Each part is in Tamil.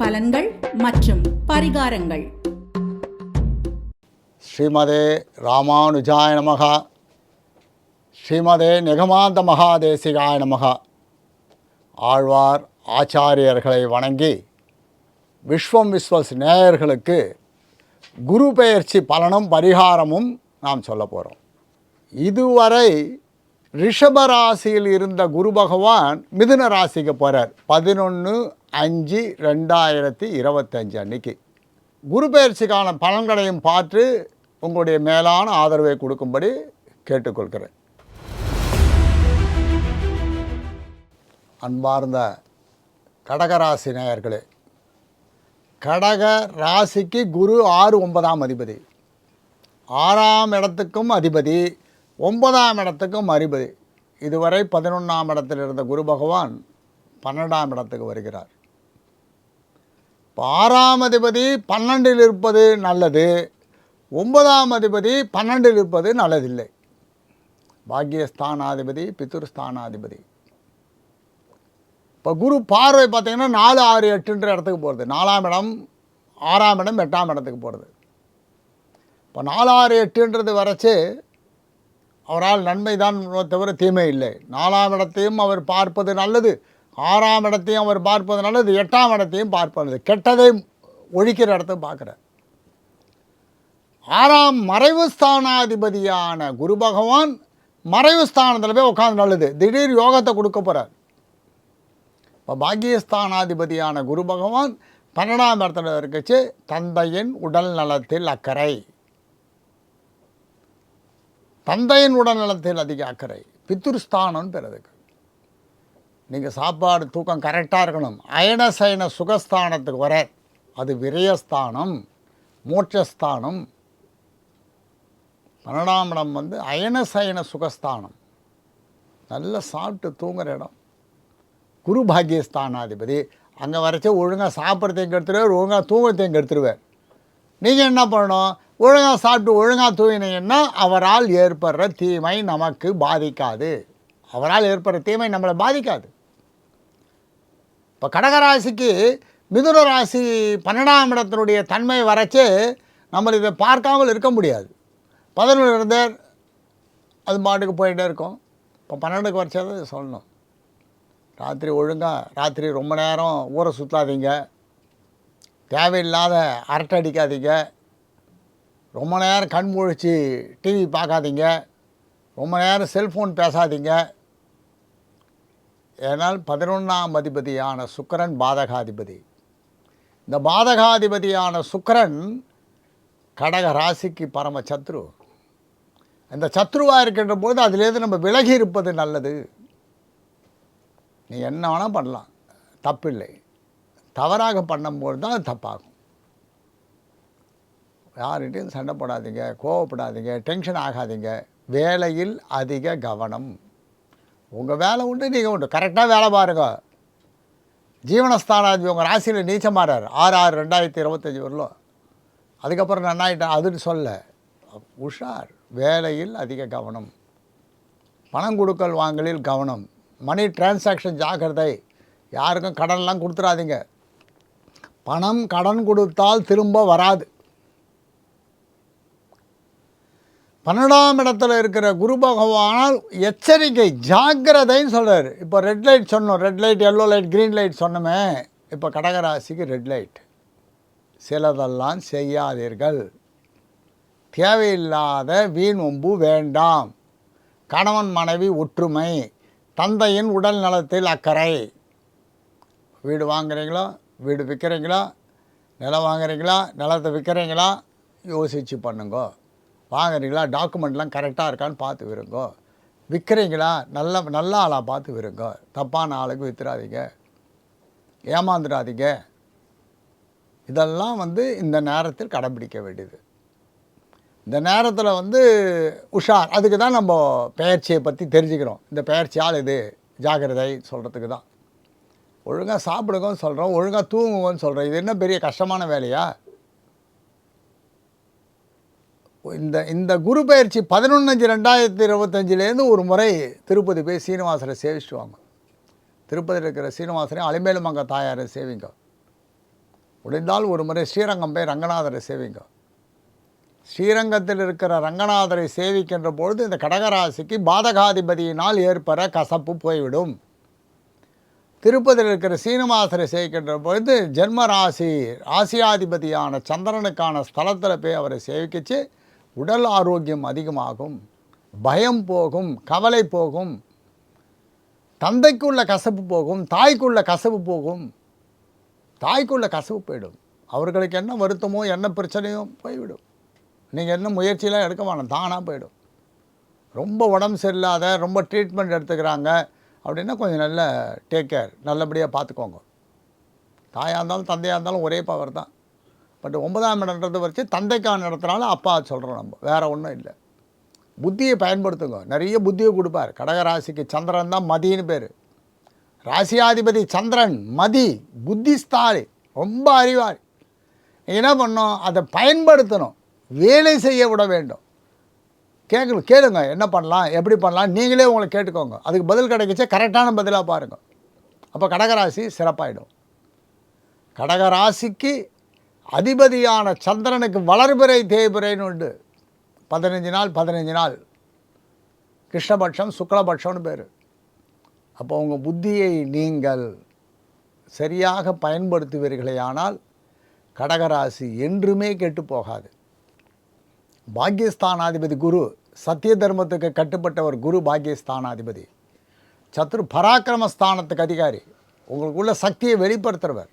பலன்கள் மற்றும் பரிகாரங்கள். ஸ்ரீமதே ராமானுஜாய நமகா. ஸ்ரீமதே நிகமாந்த மகாதேசிகாய நமகா. ஆழ்வார் ஆச்சாரியர்களை வணங்கி விஸ்வம் விஸ்வஸ் நேயர்களுக்கு குரு பெயர்ச்சி பலனும் பரிகாரமும் நாம் சொல்ல போகிறோம் இதுவரை ரிஷபராசியில் இருந்த குரு பகவான் மிதுன ராசிக்கு போகிறார் பதினொன்று அஞ்சு ரெண்டாயிரத்தி இருபத்தஞ்சு அன்னைக்கு. குரு பயிற்சிக்கான பலன்களையும் பார்த்து உங்களுடைய மேலான ஆதரவை கொடுக்கும்படி கேட்டுக்கொள்கிறேன். அன்பார்ந்த கடகராசி நேயர்களே கடக ராசிக்கு குரு ஆறு ஒன்பதாம் அதிபதி. ஆறாம் இடத்துக்கும் அதிபதி ஒன்பதாம் இடத்துக்கும் அதிபதி. இதுவரை பதினொன்றாம் இடத்தில் இருந்த குரு பகவான் பன்னெண்டாம் இடத்துக்கு வருகிறார். இப்போ ஆறாம் அதிபதி பன்னெண்டில் இருப்பது நல்லது ஒன்பதாம் அதிபதி பன்னெண்டில் இருப்பது நல்லதில்லை. பாக்கியஸ்தானாதிபதி பித்துருஸ்தானாதிபதி இப்போ குரு பார்வை பார்த்தீங்கன்னா நாலு ஆறு எட்டுன்ற இடத்துக்கு போகிறது நாலாம் இடம் ஆறாம் இடம் எட்டாம் இடத்துக்கு போகிறது இப்போ நாலு ஆறு எட்டுன்றது வரைச்சு அவரால் நன்மை தான் தவிர தீமை இல்லை. நாலாம் இடத்தையும் அவர் பார்ப்பது நல்லது. ஆறாம் இடத்தையும் அவர் பார்ப்பதனால இது எட்டாம் இடத்தையும் பார்ப்பது. கெட்டதை ஒழிக்கிற இடத்த பார்க்குறார் ஆறாம் மறைவு ஸ்தானாதிபதியான குரு பகவான் மறைவு ஸ்தானத்தில் போய் உட்காந்து நல்லது திடீர் யோகத்தை கொடுக்க போகிறார் இப்போ பாக்கியஸ்தானாதிபதியான குரு பகவான் பன்னெண்டாம் இடத்துல இருக்கச்சு தந்தையின் உடல் நலத்தில் அக்கறை. தந்தையின் உடல் நலத்தில் அதிக அக்கறை. பித்துருஸ்தானம்னு பெறதுக்கு நீங்கள் சாப்பாடு தூக்கம் கரெக்டாக இருக்கணும். அயன சயன சுகஸ்தானத்துக்கு வர அது விரயஸ்தானம் மோட்சஸ்தானம். பன்னெண்டாம் இடம் வந்து அயன சயன சுகஸ்தானம். நல்லா சாப்பிட்டு தூங்குற இடம். குரு பாக்கியஸ்தானாதிபதி அங்கே வரைச்சி ஒழுங்காக சாப்பிட்றதையும் கெடுத்துருவார் ஒழுங்காக தூங்குறதையும் கெடுத்துருவார் நீங்கள் என்ன பண்ணணும்? ஒழுங்காக சாப்பிட்டு ஒழுங்காக தூங்கினீங்கன்னா அவரால் ஏற்படுற தீமை நமக்கு பாதிக்காது. அவரால் ஏற்படுற தீமை நம்மளை பாதிக்காது. இப்போ கடகராசிக்கு மிதுன ராசி பன்னெண்டாம் இடத்தினுடைய தன்மை வரைச்சு நம்ம இதை பார்க்காமல் இருக்க முடியாது. பதினொன்று இருந்தார் அது மாட்டுக்கு போயிட்டே இருக்கும். இப்போ பன்னெண்டுக்கு வரைச்சதை சொல்லணும். ராத்திரி ஒழுங்காக ராத்திரி ரொம்ப நேரம் ஊரை சுற்றாதீங்க தேவையில்லாத அரட்டை அடிக்காதீங்க. ரொம்ப நேரம் கண் முழிச்சு டிவி பார்க்காதீங்க. ரொம்ப நேரம் செல்ஃபோன் பேசாதீங்க. ஏனால் பதினொன்றாம் அதிபதியான சுக்கரன் பாதகாதிபதி. இந்த பாதகாதிபதியான சுக்கரன் கடக ராசிக்கு பரம சத்ரு. இந்த சத்ருவாக இருக்கின்ற போது அதிலேருந்து நம்ம விலகி இருப்பது நல்லது. நீ என்ன வேணால் பண்ணலாம். தப்பில்லை. தவறாக பண்ணும்போது தான் அது தப்பாகும். யார்கிட்டையும் சண்டை போடாதீங்க கோவப்படாதீங்க டென்ஷன் ஆகாதீங்க. வேலையில் அதிக கவனம். உங்கள் வேலை உண்டு நீங்கள் உண்டு. கரெக்டாக வேலை பாருங்க. ஜீவனஸ்தானாதி உங்கள் ராசியில் நீச்சமாறார். ஆறு ஆறு ரெண்டாயிரத்தி இருபத்தஞ்சி வரலும். அதுக்கப்புறம் நன்னாயிட்டேன் அதுன்னு சொல்ல உஷார். வேலையில் அதிக கவனம். பணம் கொடுக்கல் வாங்கலில் கவனம். மணி டிரான்சாக்ஷன் ஜாக்கிரதை. யாருக்கும் கடன்லாம் கொடுத்துடாதீங்க பணம் கடன் கொடுத்தால் திரும்ப வராது. பன்னெண்டாம் இடத்துல இருக்கிற குரு பகவானால் எச்சரிக்கை ஜாக்கிரதைன்னு சொல்கிறார் இப்போ ரெட் லைட் சொன்னோம். Red light yellow light green light சொன்னோமே. இப்போ கடகராசிக்கு ரெட் லைட் சிலதெல்லாம் செய்யாதீர்கள். தேவையில்லாத வீண் ஒம்பு வேண்டாம். கணவன் மனைவி ஒற்றுமை. தந்தையின் உடல் நலத்தில் அக்கறை. வீடு வாங்குறீங்களா? வீடு விற்கிறீங்களா நிலம் வாங்குறீங்களா? நிலத்தை விற்கிறீங்களா யோசித்து பண்ணுங்க. வாங்குறீங்களா? டாக்குமெண்ட்லாம் கரெக்டாக இருக்கான்னு பார்த்து விருங்கோ விற்கிறீங்களா நல்ல நல்ல ஆளாக பார்த்து விருங்கோ தப்பான ஆளுக்கு விற்றுறாதீங்க ஏமாந்துடாதீங்க. இதெல்லாம் வந்து இந்த நேரத்தில் கடைபிடிக்க வேண்டியது. இந்த நேரத்தில் வந்து உஷார். அதுக்கு தான் நம்ம பெயர்ச்சியை பற்றி தெரிஞ்சுக்கிறோம். இந்த பயிற்சியால் இது ஜாக்கிரதை சொல்கிறதுக்கு தான். ஒழுங்காக சாப்பிடுங்கன்னு சொல்கிறோம் ஒழுங்காக தூங்குங்கன்னு சொல்கிறோம் இது என்ன பெரிய கஷ்டமான வேலையா? இந்த இந்த குரு பயிற்சி பதினொன்னஞ்சு ரெண்டாயிரத்தி இருபத்தஞ்சிலேருந்து ஒரு முறை திருப்பதி போய் சீனிவாசரை சேவிச்சுட்டு வாங்க திருப்பதியில் இருக்கிற சீனிவாசரை அலிமேலுமங்க தாயாரை சேவிங்க. முடிந்தால் ஒரு முறை ஸ்ரீரங்கம் போய் ரங்கநாதரை சேவிங்க. ஸ்ரீரங்கத்தில் இருக்கிற ரங்கநாதரை சேவிக்கின்ற பொழுது இந்த கடகராசிக்கு பாதகாதிபதியினால் ஏற்பட கசப்பு போய்விடும். திருப்பதியில் இருக்கிற சீனிவாசரை சேவிக்கின்ற பொழுது ஜென்ம ராசி ராசியாதிபதியான சந்திரனுக்கான ஸ்தலத்தில் போய் அவரை சேவிக்கிச்சு. உடல் ஆரோக்கியம் அதிகமாகும் பயம் போகும் கவலை போகும் தந்தைக்குள்ள கசப்பு போகும் தாய்க்குள்ள கசப்பு போகும் தாய்க்குள்ள கசப்பு போயிடும். அவர்களுக்கு என்ன வருத்தமோ என்ன பிரச்சனையோ போய்விடும். நீங்கள் என்ன முயற்சியெலாம் எடுக்க வேணாம் தானாக போயிடும். ரொம்ப உடம்பு சரியில்லாத ரொம்ப ட்ரீட்மெண்ட் எடுத்துக்கிறாங்க அப்படின்னா கொஞ்சம் நல்ல டேக் கேர் நல்லபடியாக பார்த்துக்கோங்க. தாயாக இருந்தாலும் தந்தையாக இருந்தாலும் ஒரே பவர் தான். பட் ஒன்பதாம் இடன்றது வச்சு தந்தைக்கான இடத்துனால அப்பா சொல்கிறோம் நம்ம. வேறு ஒன்றும் இல்லை. புத்தியை பயன்படுத்துங்க. நிறைய புத்தியை கொடுப்பார். கடகராசிக்கு சந்திரன் தான் மதின்னு பேர். ராசியாதிபதி சந்திரன் மதி புத்திஸ்தாலி ரொம்ப அறிவார் என்ன பண்ணோம் அதை பயன்படுத்தணும். வேலை செய்ய விட வேண்டும். கேட்கணும் கேளுங்க. என்ன பண்ணலாம்? எப்படி பண்ணலாம்? நீங்களே உங்களை கேட்டுக்கோங்க. அதுக்கு பதில் கிடைக்கிச்சா? கரெக்டான பதிலாக பாருங்கள் அப்போ கடகராசி சிறப்பாயிடும். கடகராசிக்கு அதிபதியான சந்திரனுக்கு வளர்பிறை தேய்பிறைன்னு உண்டு. பதினஞ்சு நாள் பதினஞ்சு நாள். கிருஷ்ணபட்சம் சுக்லபட்சம்னு பேர். அப்போ உங்கள் புத்தியை நீங்கள் சரியாக பயன்படுத்துவீர்களேயானால் கடகராசி என்றுமே கெட்டு போகாது. பாக்கியஸ்தானாதிபதி குரு சத்திய தர்மத்துக்கு கட்டுப்பட்டவர் குரு பாக்கியஸ்தானாதிபதி. சத்ரு பராக்கிரமஸ்தானத்துக்கு அதிகாரி. உங்களுக்குள்ள சக்தியை வெளிப்படுத்துகிறவர்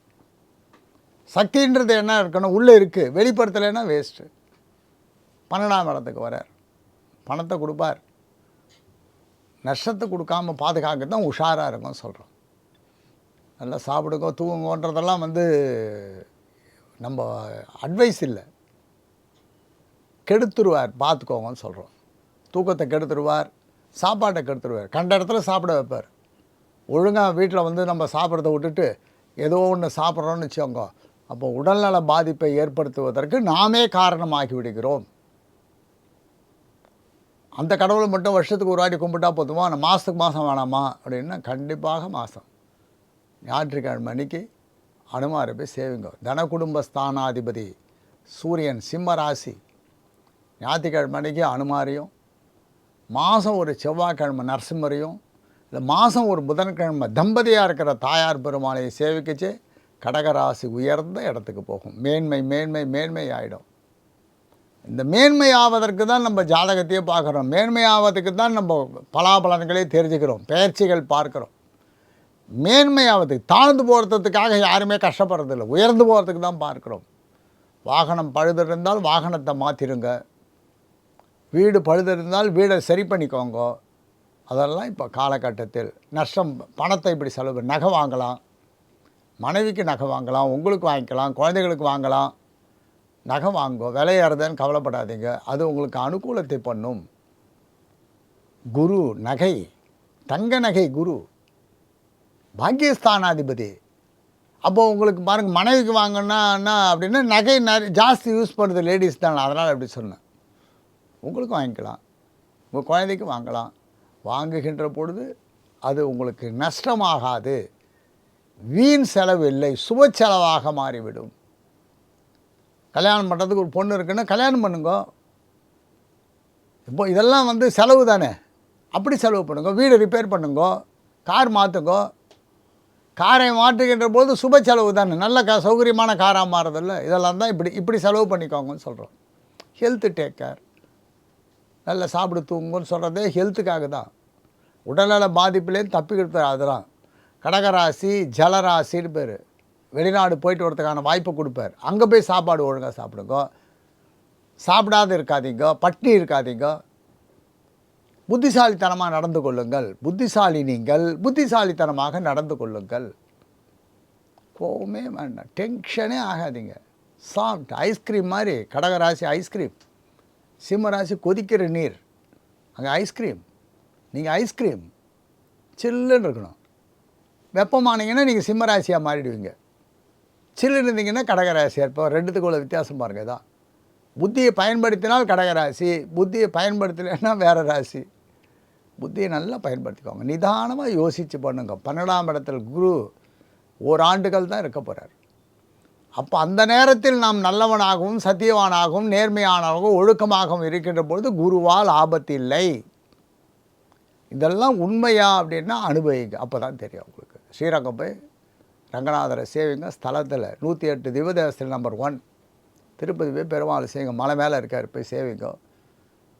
சக்தின்றது என்ன இருக்கணும்? உள்ளே இருக்குது வெளிப்படுத்தலைன்னா வேஸ்ட்டு பன்னெண்டாம் இடத்துக்கு வரார் பணத்தை கொடுப்பார். நஷ்டத்தை கொடுக்காம பாதுகாக்க தான் உஷாராக இருக்கும் சொல்கிறோம் நல்லா சாப்பிடுங்க தூங்குங்கன்றதெல்லாம் வந்து நம்ம அட்வைஸ் இல்லை. கெடுத்துருவார் பார்த்துக்கோங்கன்னு சொல்கிறோம் தூக்கத்தை கெடுத்துருவார் சாப்பாட்டை கெடுத்துருவார். கண்ட இடத்துல சாப்பிட வைப்பார். ஒழுங்காக வீட்டில் வந்து நம்ம சாப்பிட்றத விட்டுட்டு ஏதோ ஒன்று சாப்பிட்றோன்னு வச்சுக்கோங்க. அப்போ உடல்நல பாதிப்பை ஏற்படுத்துவதற்கு நாமே காரணமாகி விடுகிறோம் அந்த கடவுளை மட்டும் வருஷத்துக்கு ஒரு வாட்டி கும்பிட்டா போதுமா? நான் மாதத்துக்கு மாதம் வேணாமா? அப்படின்னா கண்டிப்பாக மாதம் ஞாயிற்றுக்கிழமை அன்னைக்கு அனுமாரை போய் சேவிங்க. தன குடும்ப ஸ்தானாதிபதி சூரியன் சிம்ம ராசி ஞாயிற்றுக்கிழமை அன்னைக்கு அனுமாரியும் மாதம் ஒரு செவ்வாய்க்கிழமை நரசிம்மரையும் இல்லை மாதம் ஒரு புதன்கிழமை தம்பதியாக இருக்கிற தாயார் பெருமாளையை சேவிக்கச்சு. கடகராசி உயர்ந்த இடத்துக்கு போகும். மேன்மை மேன்மை மேன்மை ஆகிடும் இந்த மேன்மை ஆவதற்கு தான் நம்ம ஜாதகத்தையே பார்க்குறோம். மேன்மை ஆவதற்கு தான் நம்ம பலாபலன்களே தெரிஞ்சுக்கிறோம். பயிற்சிகள் பார்க்குறோம். மேன்மை ஆவதுக்கு தாழ்ந்து போகிறதுக்காக யாருமே கஷ்டப்படுறதில்லை. உயர்ந்து போகிறதுக்கு தான் பார்க்குறோம். வாகனம் பழுதிருந்தால் வாகனத்தை மாற்றிடுங்க வீடு பழுது இருந்தால் வீடை சரி பண்ணிக்கோங்க. அதெல்லாம் இப்போ காலகட்டத்தில் நஷ்டம் பணத்தை இப்படி செலவு நகை வாங்கலாம். மனைவிக்கு நகை வாங்கலாம் உங்களுக்கு வாங்கிக்கலாம் குழந்தைகளுக்கு வாங்கலாம். நகை வாங்கும் விலையேறுதுன்னு கவலைப்படாதீங்க. அது உங்களுக்கு அனுகூலத்தை பண்ணும். குரு நகை தங்க நகை குரு பாக்கியஸ்தானாதிபதி. அப்போது உங்களுக்கு பாருங்க மனைவிக்கு வாங்கினா என்ன அப்படின்னா நகை நிறைய ஜாஸ்தி யூஸ் பண்ணுறது லேடிஸ் தான். அதனால் அப்படி சொன்னேன். உங்களுக்கும் வாங்கிக்கலாம். உங்கள் குழந்தைக்கு வாங்கலாம். வாங்குகின்ற பொழுது அது உங்களுக்கு நஷ்டமாகாது. வீண் செலவு இல்லை சுப செலவாக மாறிவிடும். கல்யாணம் பண்ணுறதுக்கு ஒரு பொண்ணு இருக்குன்னா கல்யாணம் பண்ணுங்க. இப்போ இதெல்லாம் வந்து செலவு தானே. அப்படி செலவு பண்ணுங்க. வீடு ரிப்பேர் பண்ணுங்க. கார் மாற்றுங்க காரை மாற்றுகின்ற போது சுப செலவு தானே. நல்ல க சௌகரியமான காராக மாறுறதில்ல. இதெல்லாம் தான் இப்படி இப்படி செலவு பண்ணிக்கோங்கன்னு சொல்கிறோம் ஹெல்த்து டேக் கேர் நல்லா சாப்பிடு தூங்குன்னு சொல்கிறதே ஹெல்த்துக்காக தான். உடல்நல பாதிப்புலேருந்து தப்பிக்கிறது அதெல்லாம். கடகராசி ஜலராசின்னு பேர். வெளிநாடு போயிட்டு வரதுக்கான வாய்ப்பு கொடுப்பார். அங்கே போய் சாப்பாடு ஒழுங்காக சாப்பிடுங்க. சாப்பிடாத இருக்காதீங்க. பட்னி இருக்காதீங்க. புத்திசாலித்தனமாக நடந்து கொள்ளுங்கள். புத்திசாலி நீங்கள் புத்திசாலித்தனமாக நடந்து கொள்ளுங்கள். கோவமே வேண்டாம். டென்ஷனே ஆகாதீங்க. சாஃப்ட் ஐஸ்கிரீம் மாதிரி கடகராசி ஐஸ்கிரீம் சிம்மராசி கொதிக்கிற நீர். அங்கே ஐஸ்கிரீம் நீங்கள் ஐஸ்கிரீம் சில்லுன்னு இருக்கணும். வெப்பமானீங்கன்னா நீங்கள் சிம்மராசியாக மாறிடுவீங்க. சில்லு இருந்தீங்கன்னா கடகராசியாக இருப்போம் ரெண்டுத்துக்கு உள்ள வித்தியாசம் பாருங்க தான் புத்தியை பயன்படுத்தினால் கடகராசி புத்தியை பயன்படுத்தலைன்னா வேறு ராசி. புத்தியை நல்லா பயன்படுத்திக்கோங்க. நிதானமாக யோசித்து பண்ணுங்க. பன்னெண்டாம் இடத்துல குரு ஓராண்டுகள் தான் இருக்க போகிறார் அப்போ அந்த நேரத்தில் நாம் நல்லவனாகவும் சத்தியவானாகவும் நேர்மையானவகவும் ஒழுக்கமாகவும் இருக்கின்ற பொழுது குருவால் ஆபத்து இல்லை. இதெல்லாம் உண்மையா அப்படின்னா அனுபவிங்க. அப்போ தான் தெரியும் உங்களுக்கு. ஸ்ரீரங்கம் போய் ரங்கநாதரை சேவிங்க. ஸ்தலத்தில் நூற்றி எட்டு திவதேசத்தில் நம்பர் ஒன் திருப்பதி போய் பெருமாள் சேவிங்க. மலை மேலே இருக்கார் போய் சேவிங்க.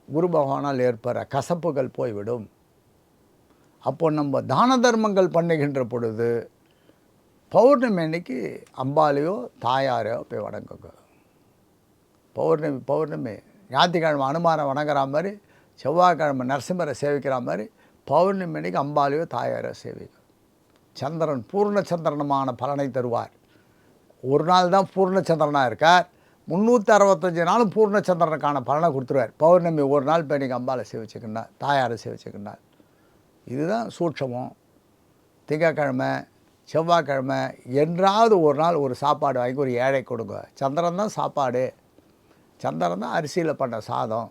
குரு பகவானால் ஏற்படுற கசப்புகள் போய்விடும். அப்போ நம்ம தான தர்மங்கள் பண்ணுகின்ற பொழுது பௌர்ணமி அன்னைக்கு அம்பாலையோ தாயாரையோ போய் வணங்குங்க. பௌர்ணமி பௌர்ணமி ஞாயிற்றுக்கிழமை அனுமானை வணங்குற மாதிரி செவ்வாய்க்கிழமை நரசிம்மரை சேவிக்கிற மாதிரி பௌர்ணமி அன்னைக்கு அம்பாலையோ தாயாரோ சேவிங்க. சந்திரன் பூர்ண சந்திரனமான பலனை தருவார். ஒரு நாள் தான் பூர்ண சந்திரனாக இருக்கார். முந்நூற்றி அறுபத்தஞ்சு நாளும் பூர்ண சந்திரனுக்கான பலனை கொடுத்துருவார். பௌர்ணமி ஒரு நாள் போய் நீங்கள் அம்பாலை சேவிச்சுக்கிண்டா தாயாரை சேவிச்சுக்கிண்டா இதுதான் சூட்சமம். திங்கக்கிழமை செவ்வாய்க்கிழமை என்றாவது ஒரு நாள் ஒரு சாப்பாடு வாங்கி ஒரு ஏழை கொடுங்க. சந்திரன் தான் சாப்பாடு. சந்திரன் தான் அரிசியில் பண்ண சாதம்.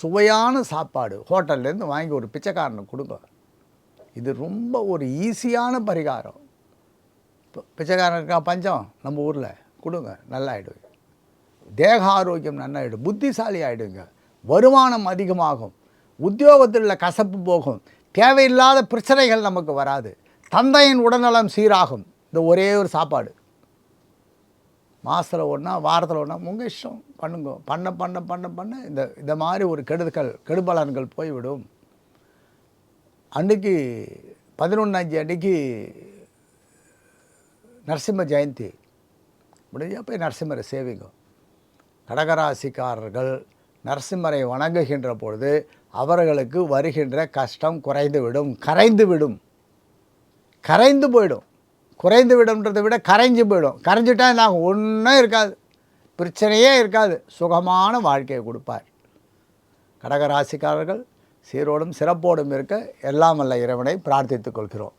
சுவையான சாப்பாடு. ஹோட்டல்லேருந்து வாங்கி ஒரு பிச்சைக்காரனுக்கு கொடுங்க. இது ரொம்ப ஒரு ஈஸியான பரிகாரம். இப்போ பிச்சைக்காரனுக்கா பஞ்சம். நம்ம ஊரில். கொடுங்க நல்லா ஆகிடுவீங்க தேக ஆரோக்கியம் நல்லாயிடும் புத்திசாலி ஆகிடுங்க வருமானம் அதிகமாகும். உத்தியோகத்தில் உள்ள கசப்பு போகும். தேவையில்லாத பிரச்சனைகள் நமக்கு வராது. தந்தையின் உடல்நலம் சீராகும். இந்த ஒரே ஒரு சாப்பாடு. மாதத்தில் ஒன்றா வாரத்தில் ஒன்றா உங்கள் இஷ்டம். பண்ணுங்க. பண்ண பண்ண பண்ண பண்ண இந்த இந்த மாதிரி ஒரு கெடுதல் கெடுபலன்கள் போய்விடும். அன்னைக்கு பதினொன்றாஞ்சி அன்னைக்கு நரசிம்ம ஜெயந்தி. முடிஞ்சால் போய் நரசிம்மரை சேவிங்க. கடகராசிக்காரர்கள் நரசிம்மரை வணங்குகின்ற பொழுது அவர்களுக்கு வருகின்ற கஷ்டம் குறைந்து விடும் கரைந்து விடும் கரைந்து போயிடும். குறைந்து விடும்ன்றதை விட கரைஞ்சு போயிடும். கரைஞ்சிட்டா நாங்கள் ஒன்றும் இருக்காது. பிரச்சனையே இருக்காது. சுகமான வாழ்க்கையை கொடுப்பார். கடகராசிக்காரர்கள் சீரோடும் சிறப்போடும் இருக்க எல்லாம் வல்ல இறைவனை பிரார்த்தித்துக் கொள்கிறோம்.